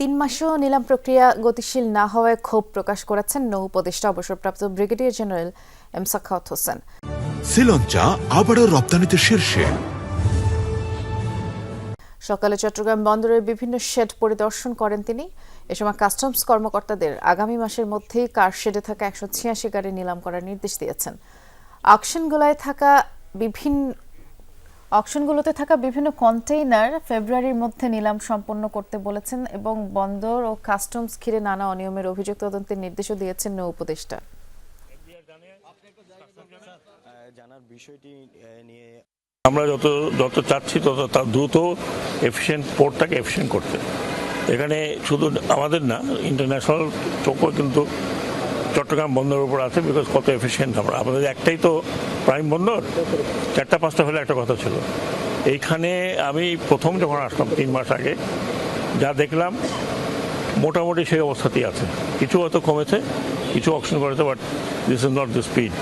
তিন মাসেও নিলাম প্রক্রিয়া গতিশীল না হওয়ায় ক্ষোভ প্রকাশ করেছেন নৌ উপদেষ্টা অবসরপ্রাপ্ত brigadier general M Sakhawat Hossain. Sri Lanka আবারও রপ্তানিতে শীর্ষে। সকালে চট্টগ্রাম বন্দরের বিভিন্ন শেড পরিদর্শন করেন তিনি। এ সময় কাস্টমস কর্মকর্তাদের আগামী মাসের মধ্যেই কার শেডে থাকা একশো ছিয়াশি গাড়ি নিলাম করার নির্দেশ দিয়েছেন। অকশনগুলোয় থাকা বিভিন্ন অকশনগুলোতে থাকা বিভিন্ন কন্টেইনার ফেব্রুয়ারির মধ্যে নিলাম সম্পন্ন করতে বলেছেন এবং বন্দর ও কাস্টমস ঘিরে নানা অনিয়মের অভিযোগ তদন্তের নির্দেশও দিয়েছেন নৌ উপদেষ্টা। জানার বিষয়টি নিয়ে আমরা যত যত চাচ্ছি তত তার দ্রুত এফিসিয়েন্ট পোর্টটাকে এফিসিয়েন্ট করতে। এখানে শুধু আমাদের না ইন্টারন্যাশনাল চোখও কিন্তু চট্টগ্রাম বন্দরের উপর আছে বিকজ কত এফিসিয়েন্ট আমরা। আমাদের একটাই তো প্রাইম বন্দর, চারটা, পাঁচটা হলে একটা কথা ছিল। এইখানে আমি প্রথম যখন আসলাম, তিন মাস আগে, যা দেখলাম, মোটামুটি সেই অবস্থাতেই আছে। কিছু হয়তো কমেছে, কিছু অপশন করেছে but this is not the speed